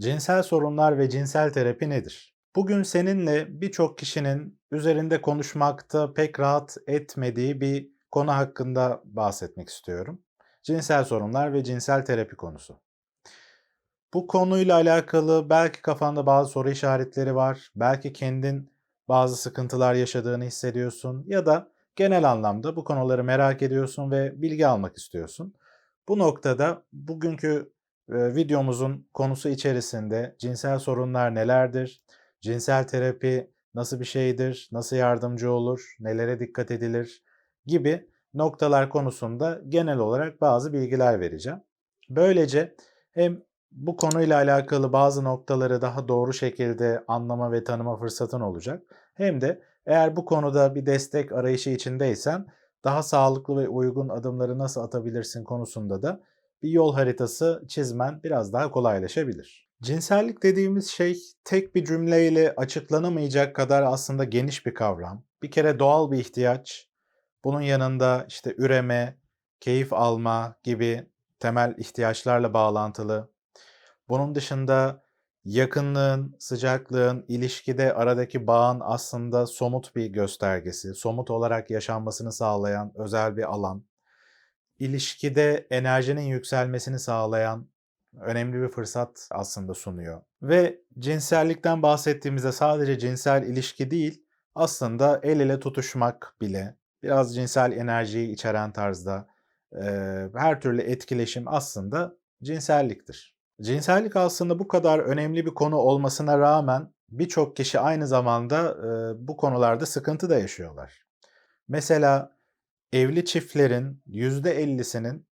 Cinsel sorunlar ve cinsel terapi nedir? Bugün seninle birçok kişinin üzerinde konuşmakta pek rahat etmediği bir konu hakkında bahsetmek istiyorum. Cinsel sorunlar ve cinsel terapi konusu. Bu konuyla alakalı belki kafanda bazı soru işaretleri var, belki kendin bazı sıkıntılar yaşadığını hissediyorsun ya da genel anlamda bu konuları merak ediyorsun ve bilgi almak istiyorsun. Bu noktada bugünkü videomuzun konusu içerisinde cinsel sorunlar nelerdir, cinsel terapi nasıl bir şeydir, nasıl yardımcı olur, nelere dikkat edilir gibi noktalar konusunda genel olarak bazı bilgiler vereceğim. Böylece hem bu konuyla alakalı bazı noktaları daha doğru şekilde anlama ve tanıma fırsatın olacak. Hem de eğer bu konuda bir destek arayışı içindeysen daha sağlıklı ve uygun adımları nasıl atabilirsin konusunda da bir yol haritası çizmen biraz daha kolaylaşabilir. Cinsellik dediğimiz şey tek bir cümleyle açıklanamayacak kadar aslında geniş bir kavram. Bir kere doğal bir ihtiyaç. Bunun yanında işte üreme, keyif alma gibi temel ihtiyaçlarla bağlantılı. Bunun dışında yakınlığın, sıcaklığın, ilişkide aradaki bağın aslında somut bir göstergesi, somut olarak yaşanmasını sağlayan özel bir alan ilişkide enerjinin yükselmesini sağlayan önemli bir fırsat aslında sunuyor. Ve cinsellikten bahsettiğimizde sadece cinsel ilişki değil, aslında el ele tutuşmak bile, biraz cinsel enerjiyi içeren tarzda e, her türlü etkileşim aslında cinselliktir. Cinsellik aslında bu kadar önemli bir konu olmasına rağmen birçok kişi aynı zamanda e, bu konularda sıkıntı da yaşıyorlar. Mesela evli çiftlerin %50'sinin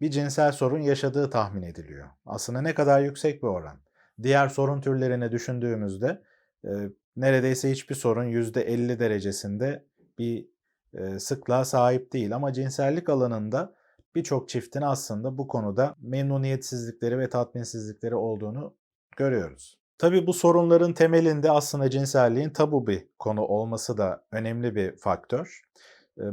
bir cinsel sorun yaşadığı tahmin ediliyor. Aslında ne kadar yüksek bir oran. Diğer sorun türlerini düşündüğümüzde e, neredeyse hiçbir sorun %50 derecesinde bir e, sıklığa sahip değil. Ama cinsellik alanında birçok çiftin aslında bu konuda memnuniyetsizlikleri ve tatminsizlikleri olduğunu görüyoruz. Tabii bu sorunların temelinde aslında cinselliğin tabu bir konu olması da önemli bir faktör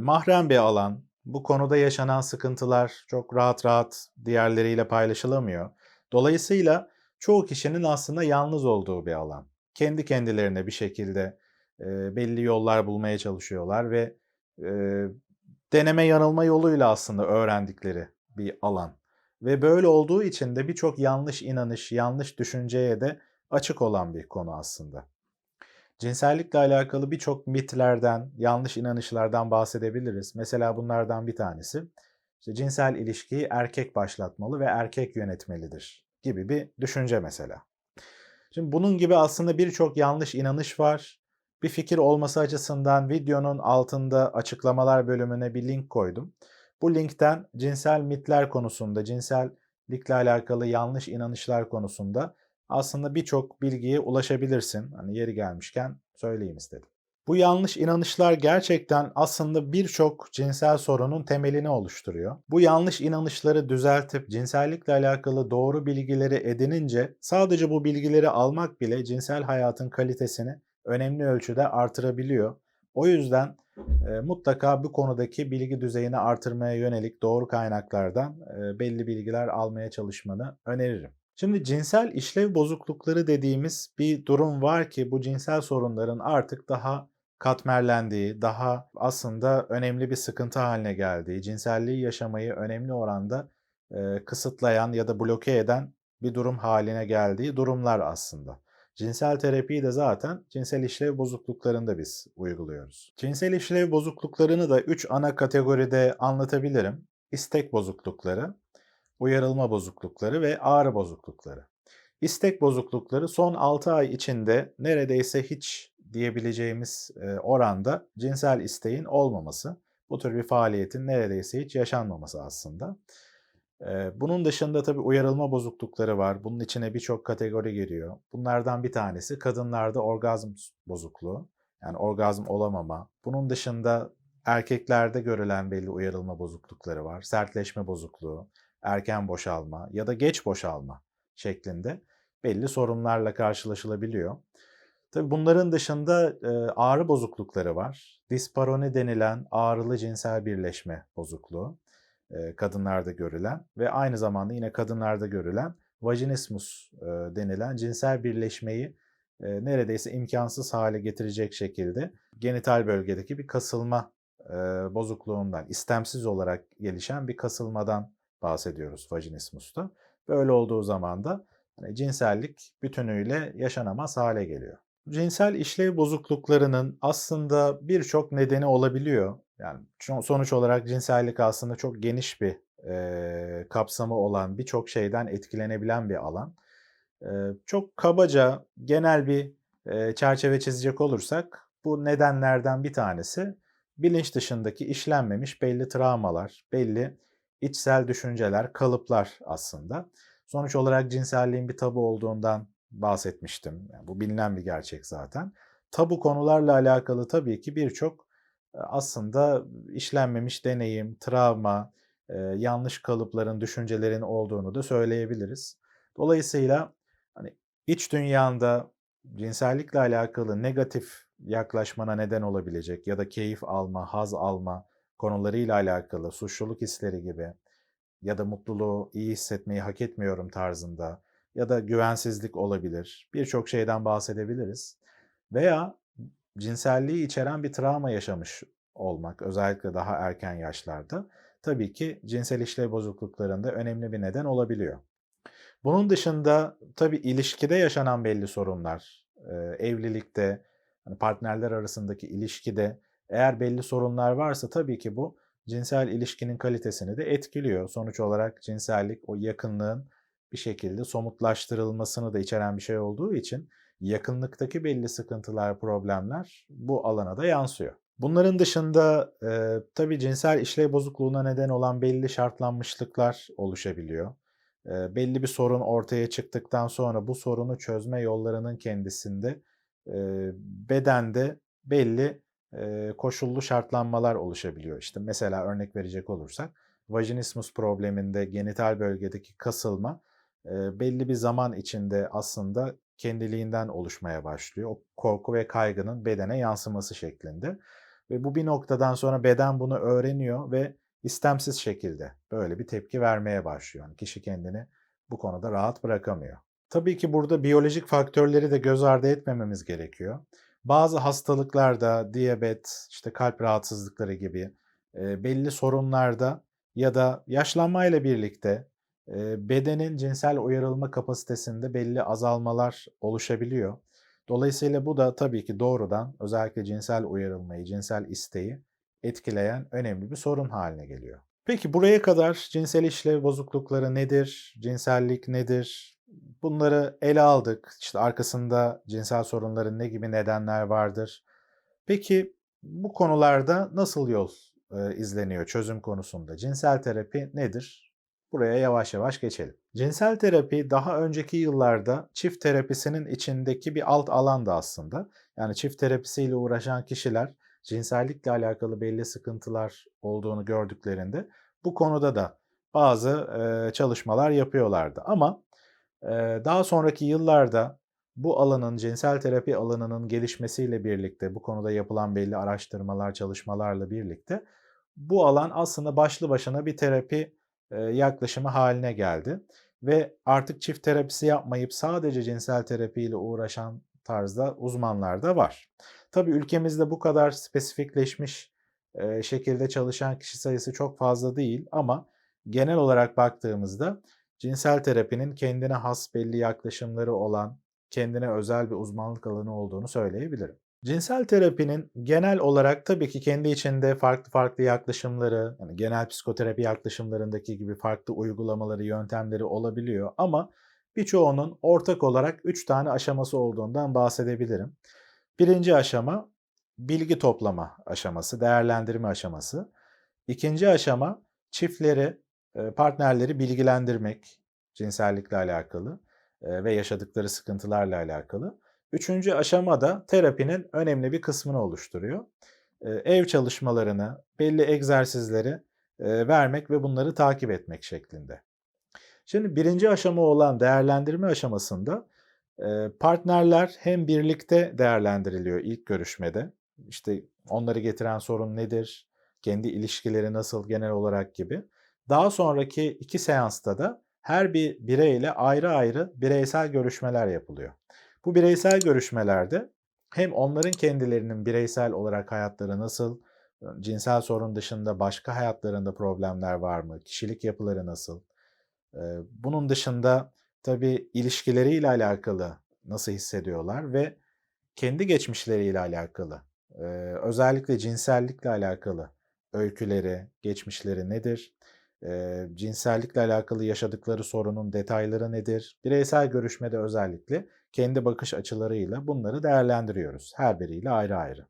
mahrem bir alan. Bu konuda yaşanan sıkıntılar çok rahat rahat diğerleriyle paylaşılamıyor. Dolayısıyla çoğu kişinin aslında yalnız olduğu bir alan. Kendi kendilerine bir şekilde e, belli yollar bulmaya çalışıyorlar ve e, deneme yanılma yoluyla aslında öğrendikleri bir alan. Ve böyle olduğu için de birçok yanlış inanış, yanlış düşünceye de açık olan bir konu aslında. Cinsellikle alakalı birçok mitlerden, yanlış inanışlardan bahsedebiliriz. Mesela bunlardan bir tanesi işte cinsel ilişkiyi erkek başlatmalı ve erkek yönetmelidir gibi bir düşünce mesela. Şimdi bunun gibi aslında birçok yanlış inanış var. Bir fikir olması açısından videonun altında açıklamalar bölümüne bir link koydum. Bu linkten cinsel mitler konusunda, cinsellikle alakalı yanlış inanışlar konusunda aslında birçok bilgiye ulaşabilirsin. Hani yeri gelmişken söyleyeyim istedim. Bu yanlış inanışlar gerçekten aslında birçok cinsel sorunun temelini oluşturuyor. Bu yanlış inanışları düzeltip cinsellikle alakalı doğru bilgileri edinince sadece bu bilgileri almak bile cinsel hayatın kalitesini önemli ölçüde artırabiliyor. O yüzden e, mutlaka bu konudaki bilgi düzeyini artırmaya yönelik doğru kaynaklardan e, belli bilgiler almaya çalışmanı öneririm. Şimdi cinsel işlev bozuklukları dediğimiz bir durum var ki bu cinsel sorunların artık daha katmerlendiği, daha aslında önemli bir sıkıntı haline geldiği, cinselliği yaşamayı önemli oranda e, kısıtlayan ya da bloke eden bir durum haline geldiği durumlar aslında. Cinsel terapiyi de zaten cinsel işlev bozukluklarında biz uyguluyoruz. Cinsel işlev bozukluklarını da 3 ana kategoride anlatabilirim. İstek bozuklukları, uyarılma bozuklukları ve ağrı bozuklukları. İstek bozuklukları son 6 ay içinde neredeyse hiç diyebileceğimiz oranda cinsel isteğin olmaması. Bu tür bir faaliyetin neredeyse hiç yaşanmaması aslında. Bunun dışında tabii uyarılma bozuklukları var. Bunun içine birçok kategori giriyor. Bunlardan bir tanesi kadınlarda orgazm bozukluğu. Yani orgazm olamama. Bunun dışında erkeklerde görülen belli uyarılma bozuklukları var. Sertleşme bozukluğu, erken boşalma ya da geç boşalma şeklinde belli sorunlarla karşılaşılabiliyor. Tabii bunların dışında e, ağrı bozuklukları var. Disparoni denilen ağrılı cinsel birleşme bozukluğu kadınlarda görülen ve aynı zamanda yine kadınlarda görülen vajinismus denilen cinsel birleşmeyi neredeyse imkansız hale getirecek şekilde genital bölgedeki bir kasılma bozukluğundan, istemsiz olarak gelişen bir kasılmadan bahsediyoruz vajinismusta. Böyle olduğu zaman da hani cinsellik bütünüyle yaşanamaz hale geliyor. Cinsel işlev bozukluklarının aslında birçok nedeni olabiliyor. Yani sonuç olarak cinsellik aslında çok geniş bir e, kapsamı olan, birçok şeyden etkilenebilen bir alan. E, çok kabaca genel bir e, çerçeve çizecek olursak bu nedenlerden bir tanesi bilinç dışındaki işlenmemiş belli travmalar, belli içsel düşünceler, kalıplar aslında. Sonuç olarak cinselliğin bir tabu olduğundan bahsetmiştim. Yani bu bilinen bir gerçek zaten. Tabu konularla alakalı tabii ki birçok aslında işlenmemiş deneyim, travma, yanlış kalıpların, düşüncelerin olduğunu da söyleyebiliriz. Dolayısıyla hani iç dünyanda cinsellikle alakalı negatif yaklaşmana neden olabilecek ya da keyif alma, haz alma konularıyla alakalı suçluluk hisleri gibi ya da mutluluğu iyi hissetmeyi hak etmiyorum tarzında ya da güvensizlik olabilir. Birçok şeyden bahsedebiliriz. Veya cinselliği içeren bir travma yaşamış olmak özellikle daha erken yaşlarda tabii ki cinsel işlev bozukluklarında önemli bir neden olabiliyor. Bunun dışında tabii ilişkide yaşanan belli sorunlar, evlilikte, hani partnerler arasındaki ilişkide eğer belli sorunlar varsa tabii ki bu cinsel ilişkinin kalitesini de etkiliyor. Sonuç olarak cinsellik o yakınlığın bir şekilde somutlaştırılmasını da içeren bir şey olduğu için yakınlıktaki belli sıkıntılar, problemler bu alana da yansıyor. Bunların dışında e, tabii cinsel işlev bozukluğuna neden olan belli şartlanmışlıklar oluşabiliyor. E, belli bir sorun ortaya çıktıktan sonra bu sorunu çözme yollarının kendisinde e, bedende belli koşullu şartlanmalar oluşabiliyor. İşte mesela örnek verecek olursak vajinismus probleminde genital bölgedeki kasılma belli bir zaman içinde aslında kendiliğinden oluşmaya başlıyor. O korku ve kaygının bedene yansıması şeklinde. Ve bu bir noktadan sonra beden bunu öğreniyor ve istemsiz şekilde böyle bir tepki vermeye başlıyor. Yani kişi kendini bu konuda rahat bırakamıyor. Tabii ki burada biyolojik faktörleri de göz ardı etmememiz gerekiyor. Bazı hastalıklarda, diyabet, işte kalp rahatsızlıkları gibi e, belli sorunlarda ya da yaşlanmayla birlikte e, bedenin cinsel uyarılma kapasitesinde belli azalmalar oluşabiliyor. Dolayısıyla bu da tabii ki doğrudan özellikle cinsel uyarılmayı, cinsel isteği etkileyen önemli bir sorun haline geliyor. Peki buraya kadar cinsel işlev bozuklukları nedir? Cinsellik nedir? Bunları ele aldık. İşte arkasında cinsel sorunların ne gibi nedenler vardır? Peki bu konularda nasıl yol e, izleniyor çözüm konusunda? Cinsel terapi nedir? Buraya yavaş yavaş geçelim. Cinsel terapi daha önceki yıllarda çift terapisinin içindeki bir alt alandı aslında. Yani çift terapisiyle uğraşan kişiler cinsellikle alakalı belli sıkıntılar olduğunu gördüklerinde bu konuda da bazı e, çalışmalar yapıyorlardı. Ama daha sonraki yıllarda bu alanın cinsel terapi alanının gelişmesiyle birlikte bu konuda yapılan belli araştırmalar, çalışmalarla birlikte bu alan aslında başlı başına bir terapi yaklaşımı haline geldi. Ve artık çift terapisi yapmayıp sadece cinsel terapiyle uğraşan tarzda uzmanlar da var. Tabii ülkemizde bu kadar spesifikleşmiş şekilde çalışan kişi sayısı çok fazla değil ama genel olarak baktığımızda cinsel terapinin kendine has belli yaklaşımları olan, kendine özel bir uzmanlık alanı olduğunu söyleyebilirim. Cinsel terapinin genel olarak tabii ki kendi içinde farklı farklı yaklaşımları, yani genel psikoterapi yaklaşımlarındaki gibi farklı uygulamaları, yöntemleri olabiliyor ama birçoğunun ortak olarak 3 tane aşaması olduğundan bahsedebilirim. Birinci aşama bilgi toplama aşaması, değerlendirme aşaması. İkinci aşama çiftleri, partnerleri bilgilendirmek cinsellikle alakalı ve yaşadıkları sıkıntılarla alakalı. Üçüncü aşama da terapinin önemli bir kısmını oluşturuyor. Ev çalışmalarını, belli egzersizleri vermek ve bunları takip etmek şeklinde. Şimdi birinci aşama olan değerlendirme aşamasında partnerler hem birlikte değerlendiriliyor ilk görüşmede. İşte onları getiren sorun nedir, kendi ilişkileri nasıl genel olarak gibi. Daha sonraki iki seansta da her bir bireyle ayrı ayrı bireysel görüşmeler yapılıyor. Bu bireysel görüşmelerde hem onların kendilerinin bireysel olarak hayatları nasıl, cinsel sorun dışında başka hayatlarında problemler var mı, kişilik yapıları nasıl, bunun dışında tabii ilişkileriyle alakalı nasıl hissediyorlar ve kendi geçmişleriyle alakalı, özellikle cinsellikle alakalı öyküleri, geçmişleri nedir? E, cinsellikle alakalı yaşadıkları sorunun detayları nedir? Bireysel görüşmede özellikle kendi bakış açılarıyla bunları değerlendiriyoruz. Her biriyle ayrı ayrı.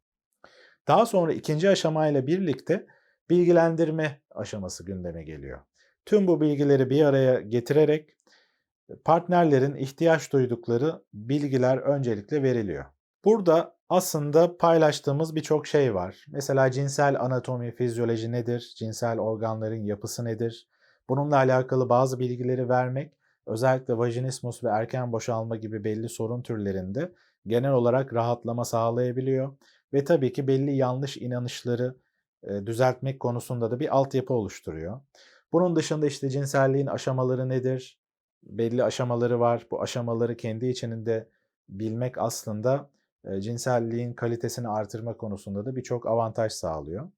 Daha sonra ikinci aşamayla birlikte bilgilendirme aşaması gündeme geliyor. Tüm bu bilgileri bir araya getirerek partnerlerin ihtiyaç duydukları bilgiler öncelikle veriliyor. Burada aslında paylaştığımız birçok şey var. Mesela cinsel anatomi, fizyoloji nedir? Cinsel organların yapısı nedir? Bununla alakalı bazı bilgileri vermek, özellikle vajinismus ve erken boşalma gibi belli sorun türlerinde genel olarak rahatlama sağlayabiliyor. Ve tabii ki belli yanlış inanışları e, düzeltmek konusunda da bir altyapı oluşturuyor. Bunun dışında işte cinselliğin aşamaları nedir? Belli aşamaları var. Bu aşamaları kendi içinde bilmek aslında cinselliğin kalitesini artırma konusunda da birçok avantaj sağlıyor.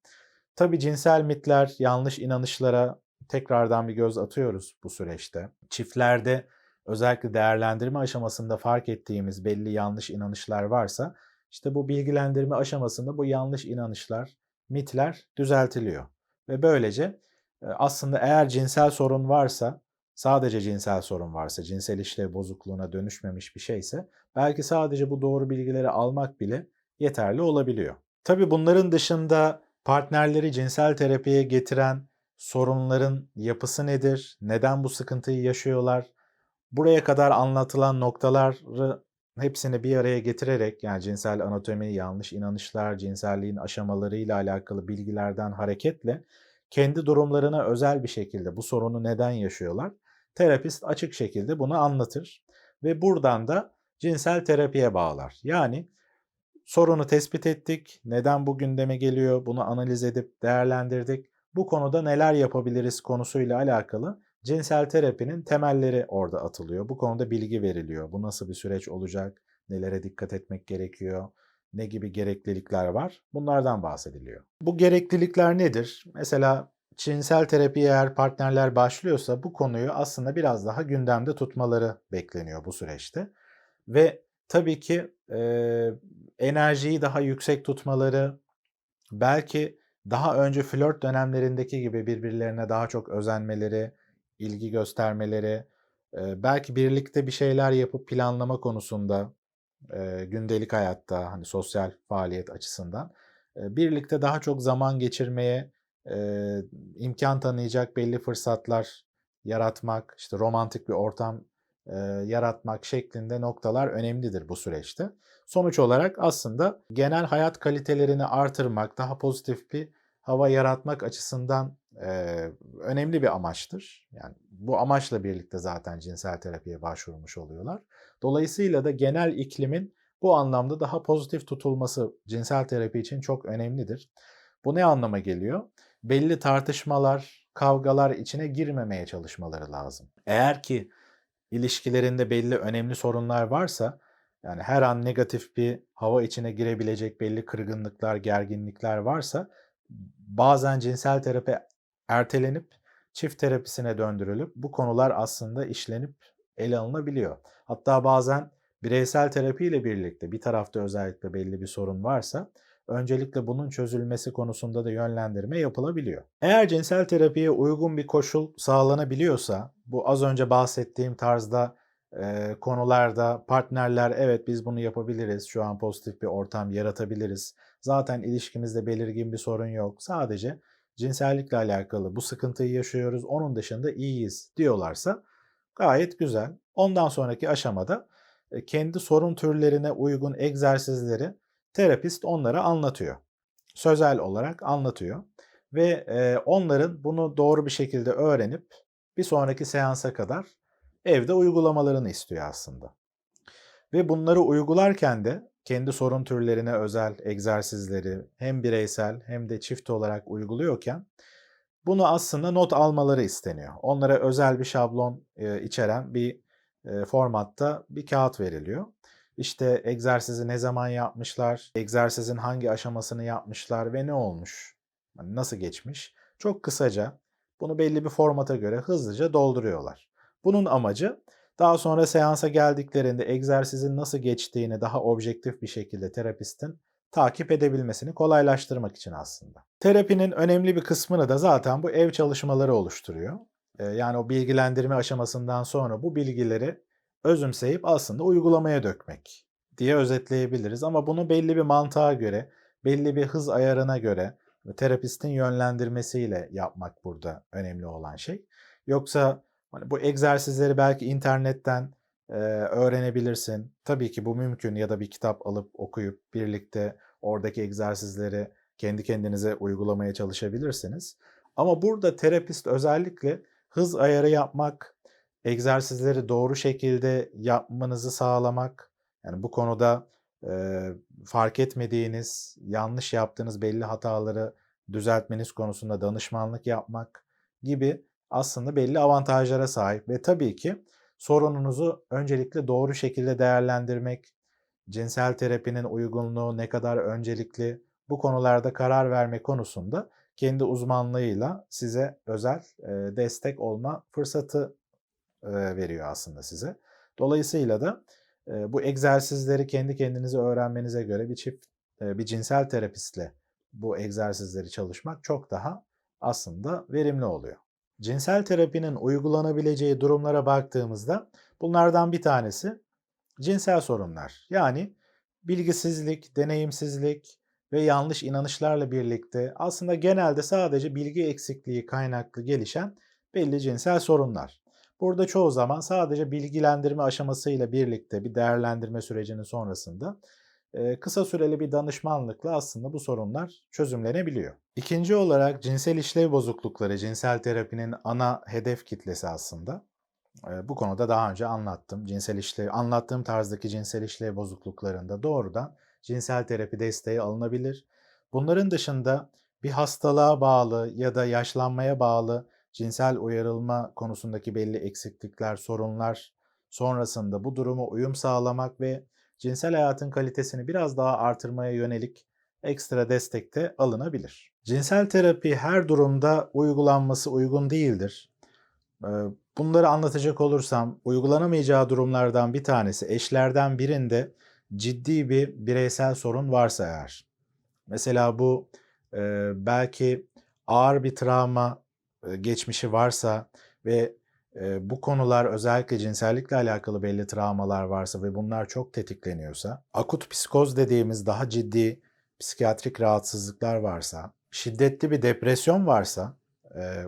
Tabii cinsel mitler, yanlış inanışlara tekrardan bir göz atıyoruz bu süreçte. Çiftlerde özellikle değerlendirme aşamasında fark ettiğimiz belli yanlış inanışlar varsa işte bu bilgilendirme aşamasında bu yanlış inanışlar, mitler düzeltiliyor. Ve böylece aslında eğer cinsel sorun varsa sadece cinsel sorun varsa, cinsel işlev bozukluğuna dönüşmemiş bir şeyse belki sadece bu doğru bilgileri almak bile yeterli olabiliyor. Tabi bunların dışında partnerleri cinsel terapiye getiren sorunların yapısı nedir? Neden bu sıkıntıyı yaşıyorlar? Buraya kadar anlatılan noktaları hepsini bir araya getirerek yani cinsel anatomi, yanlış inanışlar, cinselliğin aşamalarıyla alakalı bilgilerden hareketle kendi durumlarına özel bir şekilde bu sorunu neden yaşıyorlar? Terapist açık şekilde bunu anlatır ve buradan da cinsel terapiye bağlar. Yani sorunu tespit ettik, neden bu gündeme geliyor, bunu analiz edip değerlendirdik. Bu konuda neler yapabiliriz konusuyla alakalı cinsel terapinin temelleri orada atılıyor. Bu konuda bilgi veriliyor. Bu nasıl bir süreç olacak, nelere dikkat etmek gerekiyor, ne gibi gereklilikler var bunlardan bahsediliyor. Bu gereklilikler nedir? Mesela cinsel terapiye eğer partnerler başlıyorsa bu konuyu aslında biraz daha gündemde tutmaları bekleniyor bu süreçte. Ve tabii ki e, enerjiyi daha yüksek tutmaları, belki daha önce flört dönemlerindeki gibi birbirlerine daha çok özenmeleri, ilgi göstermeleri, e, belki birlikte bir şeyler yapıp planlama konusunda e, gündelik hayatta hani sosyal faaliyet açısından e, birlikte daha çok zaman geçirmeye e, imkan tanıyacak belli fırsatlar yaratmak, işte romantik bir ortam e, yaratmak şeklinde noktalar önemlidir bu süreçte. Sonuç olarak aslında genel hayat kalitelerini artırmak, daha pozitif bir hava yaratmak açısından e, önemli bir amaçtır. Yani bu amaçla birlikte zaten cinsel terapiye başvurmuş oluyorlar. Dolayısıyla da genel iklimin bu anlamda daha pozitif tutulması cinsel terapi için çok önemlidir. Bu ne anlama geliyor? Belli tartışmalar, kavgalar içine girmemeye çalışmaları lazım. Eğer ki ilişkilerinde belli önemli sorunlar varsa yani her an negatif bir hava içine girebilecek belli kırgınlıklar, gerginlikler varsa bazen cinsel terapi ertelenip çift terapisine döndürülüp bu konular aslında işlenip ele alınabiliyor. Hatta bazen bireysel terapiyle birlikte bir tarafta özellikle belli bir sorun varsa öncelikle bunun çözülmesi konusunda da yönlendirme yapılabiliyor. Eğer cinsel terapiye uygun bir koşul sağlanabiliyorsa, bu az önce bahsettiğim tarzda e, konularda partnerler evet biz bunu yapabiliriz, şu an pozitif bir ortam yaratabiliriz. Zaten ilişkimizde belirgin bir sorun yok. Sadece cinsellikle alakalı bu sıkıntıyı yaşıyoruz, onun dışında iyiyiz diyorlarsa gayet güzel. Ondan sonraki aşamada kendi sorun türlerine uygun egzersizleri terapist onlara anlatıyor. Sözel olarak anlatıyor ve e, onların bunu doğru bir şekilde öğrenip bir sonraki seansa kadar evde uygulamalarını istiyor aslında. Ve bunları uygularken de kendi sorun türlerine özel egzersizleri hem bireysel hem de çift olarak uyguluyorken Bunu aslında not almaları isteniyor. Onlara özel bir şablon, eee, içeren bir, eee, formatta bir kağıt veriliyor. İşte egzersizi ne zaman yapmışlar, egzersizin hangi aşamasını yapmışlar ve ne olmuş, hani nasıl geçmiş. Çok kısaca bunu belli bir formata göre hızlıca dolduruyorlar. Bunun amacı daha sonra seansa geldiklerinde egzersizin nasıl geçtiğini daha objektif bir şekilde terapistin takip edebilmesini kolaylaştırmak için aslında. Terapinin önemli bir kısmını da zaten bu ev çalışmaları oluşturuyor. Yani o bilgilendirme aşamasından sonra bu bilgileri özümseyip aslında uygulamaya dökmek diye özetleyebiliriz. Ama bunu belli bir mantığa göre, belli bir hız ayarına göre ve terapistin yönlendirmesiyle yapmak burada önemli olan şey. Yoksa hani bu egzersizleri belki internetten eee, öğrenebilirsin. Tabii ki bu mümkün ya da bir kitap alıp okuyup birlikte oradaki egzersizleri kendi kendinize uygulamaya çalışabilirsiniz. Ama burada terapist özellikle hız ayarı yapmak, egzersizleri doğru şekilde yapmanızı sağlamak, yani bu konuda eee, fark etmediğiniz, yanlış yaptığınız belli hataları düzeltmeniz konusunda danışmanlık yapmak gibi aslında belli avantajlara sahip ve tabii ki sorununuzu öncelikle doğru şekilde değerlendirmek, cinsel terapinin uygunluğu ne kadar öncelikli, bu konularda karar verme konusunda kendi uzmanlığıyla size özel, destek olma fırsatı, veriyor aslında size. Dolayısıyla da, eee, bu egzersizleri kendi kendinize öğrenmenize göre bir çift, eee, bir cinsel terapistle bu egzersizleri çalışmak çok daha aslında verimli oluyor. Cinsel terapinin uygulanabileceği durumlara baktığımızda bunlardan bir tanesi cinsel sorunlar. Yani bilgisizlik, deneyimsizlik ve yanlış inanışlarla birlikte aslında genelde sadece bilgi eksikliği kaynaklı gelişen belli cinsel sorunlar. Burada çoğu zaman sadece bilgilendirme aşamasıyla birlikte bir değerlendirme sürecinin sonrasında kısa süreli bir danışmanlıkla aslında bu sorunlar çözümlenebiliyor. İkinci olarak cinsel işlev bozuklukları cinsel terapinin ana hedef kitlesi aslında. Bu konuda daha önce anlattım. Cinsel işlev, anlattığım tarzdaki cinsel işlev bozukluklarında doğrudan cinsel terapi desteği alınabilir. Bunların dışında bir hastalığa bağlı ya da yaşlanmaya bağlı cinsel uyarılma konusundaki belli eksiklikler, sorunlar sonrasında bu duruma uyum sağlamak ve cinsel hayatın kalitesini biraz daha artırmaya yönelik ekstra destek de alınabilir. Cinsel terapi her durumda uygulanması uygun değildir. Eee, bunları anlatacak olursam uygulanamayacağı durumlardan bir tanesi eşlerden birinde ciddi bir bireysel sorun varsa eğer. Mesela bu, eee, belki ağır bir travma, geçmişi varsa ve, bu konular özellikle cinsellikle alakalı belli travmalar varsa ve bunlar çok tetikleniyorsa, akut psikoz dediğimiz daha ciddi psikiyatrik rahatsızlıklar varsa, şiddetli bir depresyon varsa,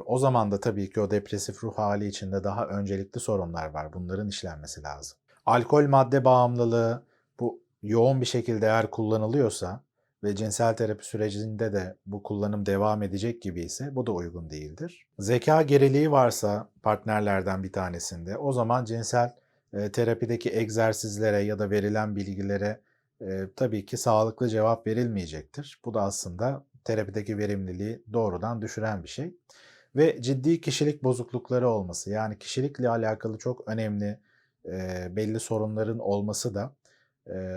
o zaman da tabii ki o depresif ruh hâli içinde daha öncelikli sorunlar var. Bunların işlenmesi lazım. Alkol madde bağımlılığı bu yoğun bir şekilde eğer kullanılıyorsa ve cinsel terapi sürecinde de bu kullanım devam edecek gibiyse bu da uygun değildir. Zekâ geriliği varsa partnerlerden bir tanesinde o zaman cinsel, eee, terapideki egzersizlere ya da verilen bilgilere, eee, tabii ki sağlıklı cevap verilmeyecektir. Bu da aslında terapideki verimliliği doğrudan düşüren bir şey ve ciddi kişilik bozuklukları olması, yani kişilikle alakalı çok önemli, eee, belli sorunların olması da,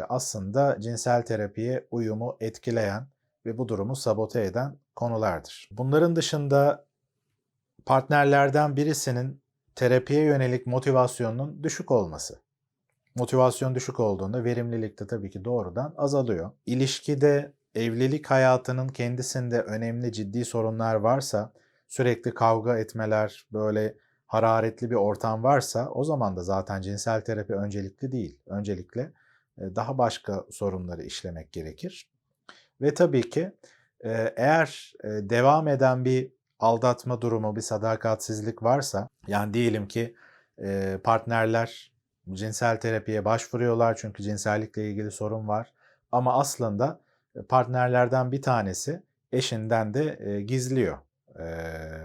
aslında cinsel terapiye uyumu etkileyen ve bu durumu sabote eden konulardır. Bunların dışında partnerlerden birisinin terapiye yönelik motivasyonunun düşük olması. Motivasyon düşük olduğunda verimlilik de tabii ki doğrudan azalıyor. İlişkide, evlilik hayatının kendisinde önemli ciddi sorunlar varsa, sürekli kavga etmeler, böyle hararetli bir ortam varsa o zaman da zaten cinsel terapi öncelikli değil. Öncelikle, daha başka sorunları işlemek gerekir ve tabii ki, eğer, devam eden bir aldatma durumu, bir sadakatsizlik varsa, yani diyelim ki, partnerler cinsel terapiye başvuruyorlar çünkü cinsellikle ilgili sorun var ama aslında, partnerlerden bir tanesi eşinden de, gizliyor,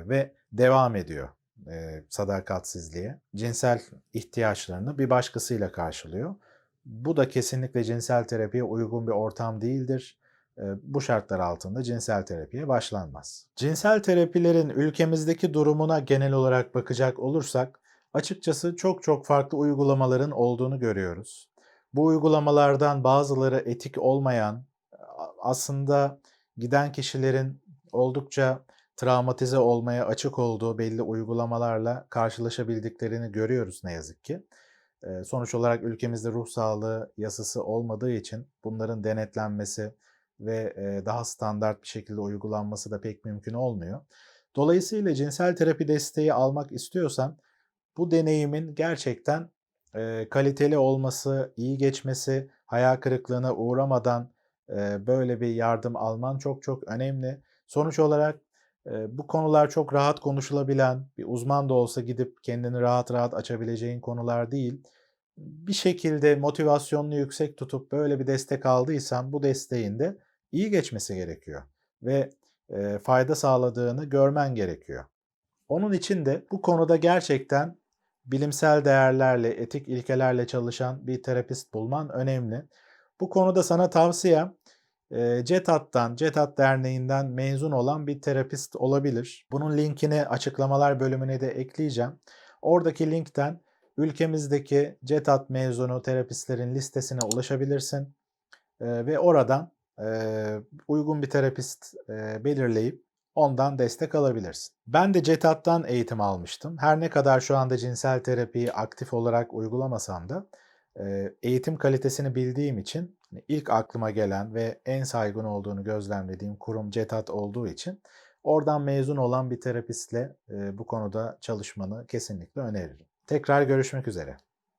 ve devam ediyor, sadakatsizliğe. Cinsel ihtiyaçlarını bir başkasıyla karşılıyor. Bu da kesinlikle cinsel terapiye uygun bir ortam değildir. bu şartlar altında cinsel terapiye başlanmaz. Cinsel terapilerin ülkemizdeki durumuna genel olarak bakacak olursak açıkçası çok çok farklı uygulamaların olduğunu görüyoruz. Bu uygulamalardan bazıları etik olmayan, aslında giden kişilerin oldukça travmatize olmaya açık olduğu belli uygulamalarla karşılaşabildiklerini görüyoruz ne yazık ki. Sonuç olarak ülkemizde ruh sağlığı yasası olmadığı için bunların denetlenmesi ve, daha standart bir şekilde uygulanması da pek mümkün olmuyor. Dolayısıyla cinsel terapi desteği almak istiyorsan bu deneyimin gerçekten, kaliteli olması, iyi geçmesi, hayal kırıklığına uğramadan, böyle bir yardım alman çok çok önemli. Sonuç olarak, bu konular çok rahat konuşulabilen, bir uzman da olsa gidip kendini rahat rahat açabileceğin konular değil. Bir şekilde motivasyonunu yüksek tutup böyle bir destek aldıysan bu desteğin de iyi geçmesi gerekiyor ve, eee, fayda sağladığını görmen gerekiyor. Onun için de bu konuda gerçekten bilimsel değerlerle, etik ilkelerle çalışan bir terapist bulman önemli. Bu konuda sana tavsiyem, CETAT'tan, CETAT Derneği'nden mezun olan bir terapist olabilir. Bunun linkini açıklamalar bölümüne de ekleyeceğim. Oradaki linkten ülkemizdeki CETAT mezunu terapistlerin listesine ulaşabilirsin, ve oradan, uygun bir terapist, belirleyip ondan destek alabilirsin. Ben de CETAT'tan eğitim almıştım. Her ne kadar şu anda cinsel terapiyi aktif olarak uygulamasam da, eğitim kalitesini bildiğim için hani ilk aklıma gelen ve en saygın olduğunu gözlemlediğim kurum CETAT olduğu için oradan mezun olan bir terapistle, bu konuda çalışmanı kesinlikle öneririm. Tekrar görüşmek üzere.